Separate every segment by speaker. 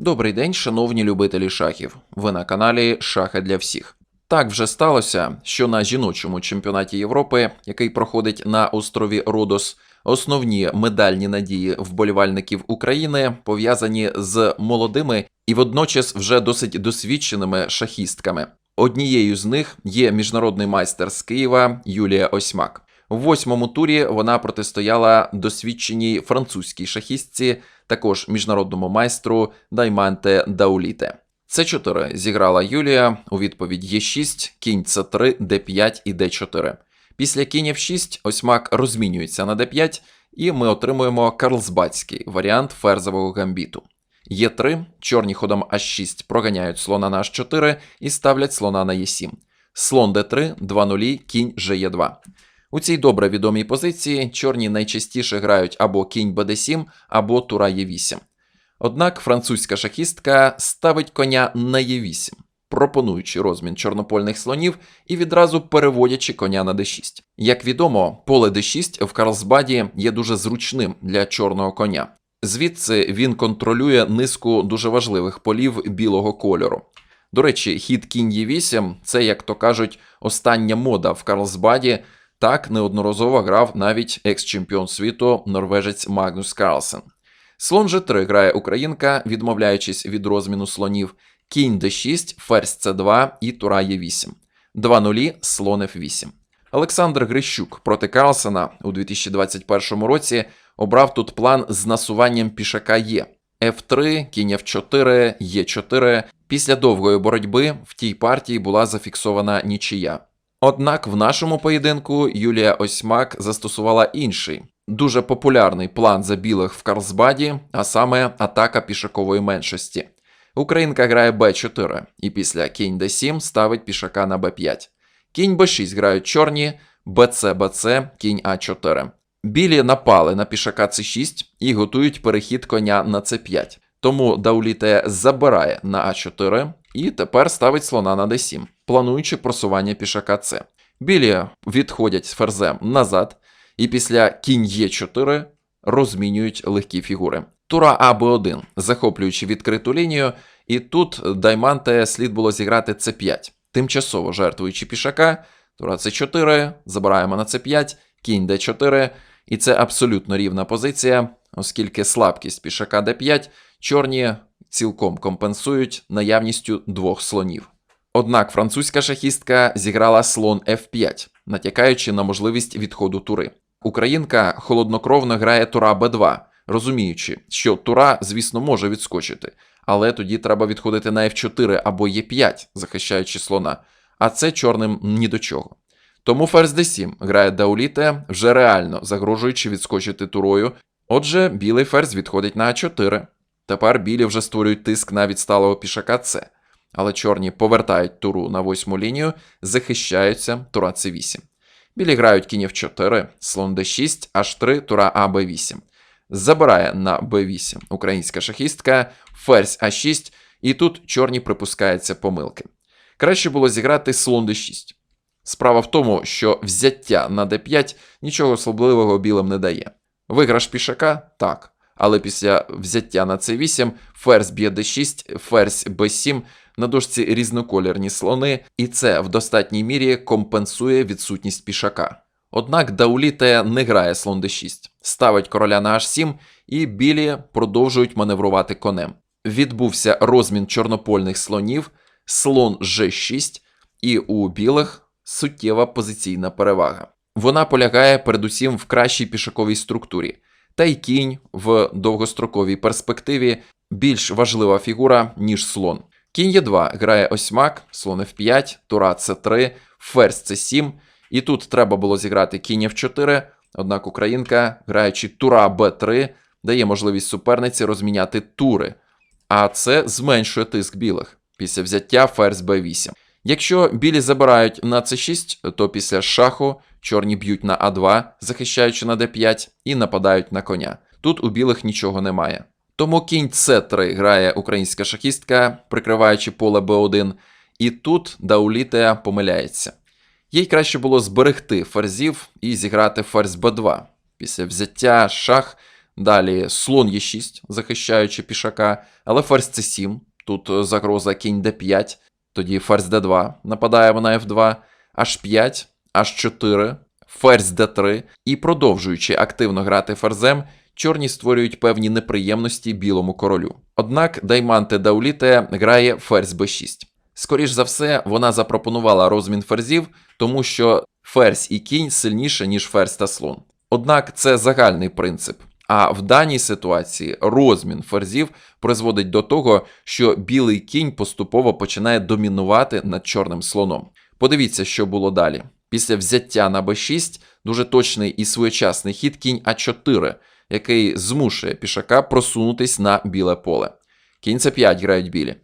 Speaker 1: Добрий день, шановні любителі шахів. Ви на каналі Шахи для всіх. Так вже сталося, що на жіночому чемпіонаті Європи, який проходить на острові Родос, основні медальні надії вболівальників України пов'язані з молодими і водночас вже досить досвідченими шахістками. Однією з них є міжнародний майстер з Києва Юлія Осьмак. В восьмому турі вона протистояла досвідченій французькій шахістці, також міжнародному майстру Дайманте Дауліте. С4 зіграла Юлія у відповідь Е6, кінь С3, Д5 і Д4. Після кінь F6 Осьмак розмінюється на Д5, і ми отримуємо карлсбадський варіант ферзового гамбіту. Е3, чорні ходом H6 проганяють слона на H4 і ставлять слона на Е7. Слон Д3, 2 нулі, кінь Ж2. У цій добре відомій позиції чорні найчастіше грають або кінь БД7, або тура Е8. Однак французька шахістка ставить коня на Е8, пропонуючи розмін чорнопольних слонів і відразу переводячи коня на d6. Як відомо, поле d6 в Карлсбаді є дуже зручним для чорного коня. Звідси він контролює низку дуже важливих полів білого кольору. До речі, хід кінь Е8 це, як то кажуть, остання мода в Карлсбаді. Так неодноразово грав навіть екс-чемпіон світу норвежець Магнус Карлсен. Слон G3 грає українка, відмовляючись від розміну слонів. Кінь d6, ферзь c2 і тура Е8. 2 нулі, слон F8. Олександр Грищук проти Карлсена у 2021 році обрав тут план з насуванням пішака Е. F3, кінь F4, Е4. Після довгої боротьби в тій партії була зафіксована нічия. Однак в нашому поєдинку Юлія Осьмак застосувала інший, дуже популярний план за білих в Карлсбаді, а саме атака пішакової меншості. Українка грає Б4 і після кінь Д7 ставить пішака на Б5. Кінь Б6 грають чорні, БЦ БЦ, кінь А4. Білі напали на пішака С6 і готують перехід коня на С5. Тому Дауліте забирає на А4 і тепер ставить слона на d7, плануючи просування пішака С. Білі відходять з ферзем назад, і після кінь Е4 розмінюють легкі фігури. Тура А Б1, захоплюючи відкриту лінію, і тут Дайманте слід було зіграти С5, тимчасово жертвуючи пішака, тура С4, забираємо на С5, кінь Д4, і це абсолютно рівна позиція, оскільки слабкість пішака Д5 чорні цілком компенсують наявністю двох слонів. Однак французька шахістка зіграла слон F5, натякаючи на можливість відходу тури. Українка холоднокровно грає тура Б2, розуміючи, що тура, звісно, може відскочити, але тоді треба відходити на F4 або Е5, захищаючи слона, а це чорним ні до чого. Тому ферзь d7 грає Дауліте, вже реально загрожуючи відскочити турою. Отже, білий ферзь відходить на А4. Тепер білі вже створюють тиск на відсталого пішака С. Але чорні повертають туру на восьму лінію, захищаються тура С8. Білі грають кінь F4, слон d6, H3, тура А Б8. Забирає на Б8 українська шахістка, ферзь А6, і тут чорні припускаються помилки. Краще було зіграти слон d6. Справа в тому, що взяття на d5 нічого особливого білим не дає. Виграш пішака так. Але після взяття на c8 ферзь б'є d6, ферзь b7, на дошці різнокольорні слони, і це в достатній мірі компенсує відсутність пішака. Однак Дауліте не грає слон d6, ставить короля на h7, і білі продовжують маневрувати конем. Відбувся розмін чорнопольних слонів, слон g6, і у білих суттєва позиційна перевага. Вона полягає передусім в кращій пішаковій структурі. Та й кінь в довгостроковій перспективі більш важлива фігура, ніж слон. Кінь Е2 грає осьмак, слон F5, тура С3, ферзь С7. І тут треба було зіграти кінь F4, однак українка, граючи тура Б3, дає можливість суперниці розміняти тури, а це зменшує тиск білих після взяття ферзь Б8. Якщо білі забирають на С6, то після шаху чорні б'ють на А2, захищаючи на Д5, і нападають на коня. Тут у білих нічого немає. Тому кінь С3 грає українська шахістка, прикриваючи поле Б1, і тут Дауліте помиляється. Їй краще було зберегти ферзів і зіграти ферзь Б2. Після взяття шах Далі слон Е6, захищаючи пішака, але ферзь С7. Тут е, загроза кінь Д5, тоді ферзь Д2, нападаємо на F2, H5, H4, ферзь Д3. І продовжуючи активно грати ферзем, чорні створюють певні неприємності білому королю. Однак Дайманте Дауліте грає ферзь Б6. Скоріш за все, вона запропонувала розмін ферзів, тому що ферзь і кінь сильніше, ніж ферзь та слон. Однак це загальний принцип. А в даній ситуації розмін ферзів призводить до того, що білий кінь поступово починає домінувати над чорним слоном. Подивіться, що було далі. Після взяття на b6 дуже точний і своєчасний хід кінь А4, який змушує пішака просунутись на біле поле. Кінь С5 грають білі.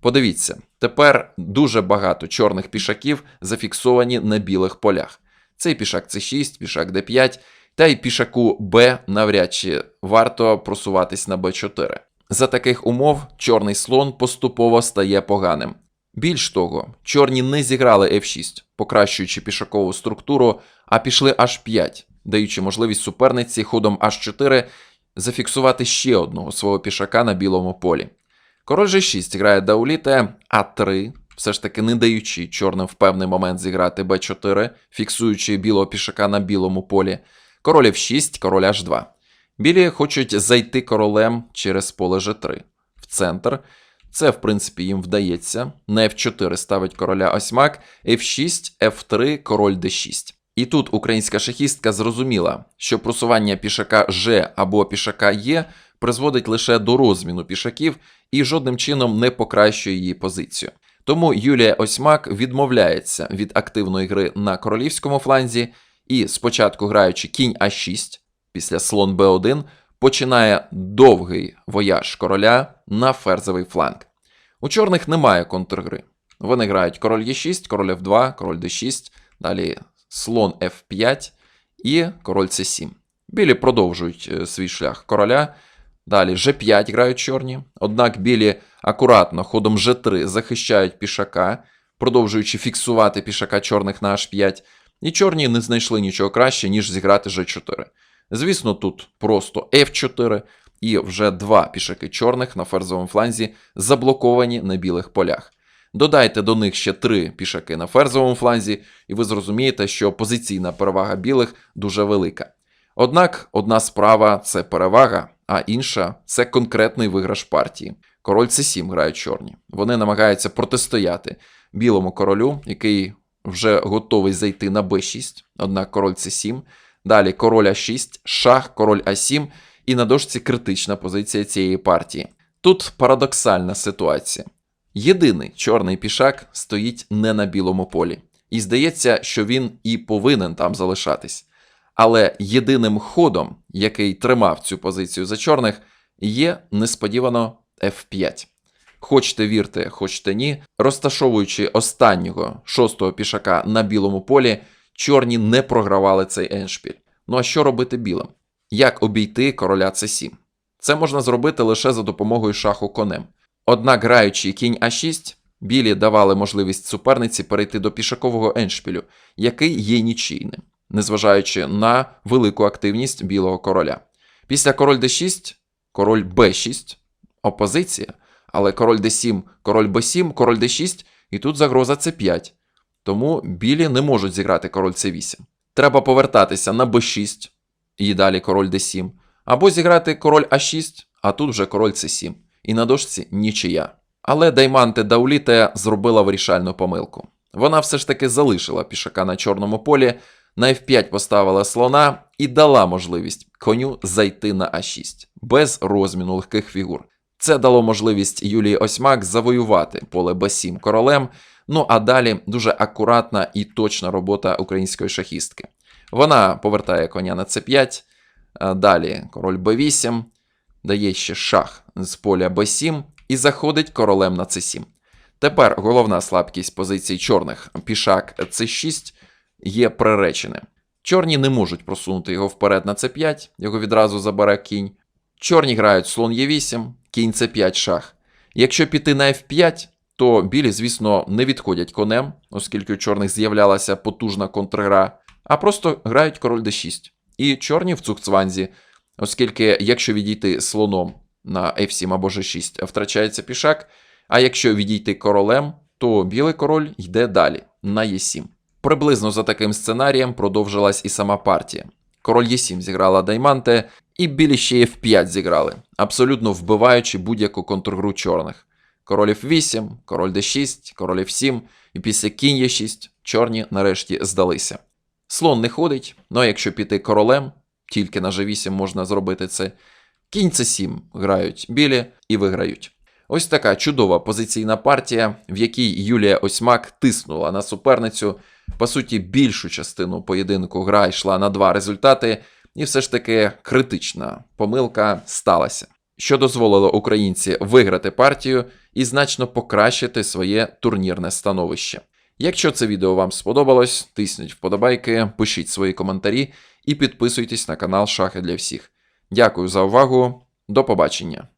Speaker 1: Подивіться, тепер дуже багато чорних пішаків зафіксовані на білих полях. Цей пішак С6, пішак Д5, та й пішаку Б навряд чи варто просуватись на Б4. За таких умов чорний слон поступово стає поганим. Більш того, чорні не зіграли F6, покращуючи пішакову структуру, а пішли H5, даючи можливість суперниці ходом H4 зафіксувати ще одного свого пішака на білому полі. Король G6 грає Дауліте А3, все ж таки не даючи чорним в певний момент зіграти Б4, фіксуючи білого пішака на білому полі. Король F6, король H2. Білі хочуть зайти королем через поле G3 в центр. Це, в принципі, їм вдається. На F4 ставить короля осьмак, F6, F3, король D6. І тут українська шахістка зрозуміла, що просування пішака G або пішака Е призводить лише до розміну пішаків і жодним чином не покращує її позицію. Тому Юлія Осьмак відмовляється від активної гри на королівському фланзі і, спочатку граючи кінь А6, після слон Б1, починає довгий вояж короля на ферзовий фланг. У чорних немає контргри. Вони грають король Е6, король F2, король D6, далі слон F5 і король С7. Білі продовжують е, свій шлях короля. Далі G5 грають чорні. Однак білі акуратно ходом G3 захищають пішака, продовжуючи фіксувати пішака чорних на H5. І чорні не знайшли нічого краще, ніж зіграти G4. Звісно, тут просто F4 і вже два пішаки чорних на ферзовому фланзі заблоковані на білих полях. Додайте до них ще три пішаки на ферзовому фланзі, і ви зрозумієте, що позиційна перевага білих дуже велика. Однак одна справа це перевага, а інша це конкретний виграш партії. Король С7 грають чорні. Вони намагаються протистояти білому королю, який вже готовий зайти на Б6, однак король С7. Далі король А6, шах, король А7, і на дошці критична позиція цієї партії. Тут парадоксальна ситуація. Єдиний чорний пішак стоїть не на білому полі, і здається, що він і повинен там залишатись. Але єдиним ходом, який тримав цю позицію за чорних, є несподівано F5. Хочете вірте, хочете ні, розташовуючи останнього шостого пішака на білому полі, чорні не програвали цей еншпіль. Ну а що робити білим? Як обійти короля С7? Це можна зробити лише за допомогою шаху конем. Однак, граючи кінь А6, білі давали можливість суперниці перейти до пішакового еншпілю, який є нічийним, незважаючи на велику активність білого короля. Після король d6, король b6, опозиція, але король d7, король b7, король d6, і тут загроза c5. Тому білі не можуть зіграти король c8. Треба повертатися на b6 і далі король d7, або зіграти король а6, а тут вже король c7. І на дошці нічия. Але Дайманте Дауліте зробила вирішальну помилку. Вона все ж таки залишила пішака на чорному полі, на F5 поставила слона і дала можливість коню зайти на А6 без розміну легких фігур. Це дало можливість Юлії Осьмак завоювати поле Б7 королем. Ну а далі дуже акуратна і точна робота української шахістки. Вона повертає коня на С5, далі король Б8, дає ще шах з поля Б7 і заходить королем на С7. Тепер головна слабкість позицій чорних пішак С6 є приреченим. Чорні не можуть просунути його вперед на С5, його відразу забере кінь. Чорні грають слон Е8, кінь С5 шах. Якщо піти на F5, то білі, звісно, не відходять конем, оскільки у чорних з'являлася потужна контргра, а просто грають король d6. І чорні в цукцванзі оскільки якщо відійти слоном на F7 або G6, втрачається пішак, а якщо відійти королем, то білий король йде далі на Е7. Приблизно за таким сценарієм продовжилась і сама партія. Король Е7 зіграла Дайманте, і білі ще F5 зіграли, абсолютно вбиваючи будь-яку контргру чорних. Король F8, король D6, король F7, і після кінь Е6 чорні нарешті здалися. Слон не ходить, ну а якщо піти королем, тільки на G8 можна зробити це. Кінь C7 грають білі і виграють. Ось така чудова позиційна партія, в якій Юлія Осьмак тиснула на суперницю. По суті, більшу частину поєдинку гра йшла на два результати, і все ж таки критична помилка сталася, що дозволило українці виграти партію і значно покращити своє турнірне становище. Якщо це відео вам сподобалось, тисніть вподобайки, пишіть свої коментарі і підписуйтесь на канал Шахи для всіх. Дякую за увагу, до побачення!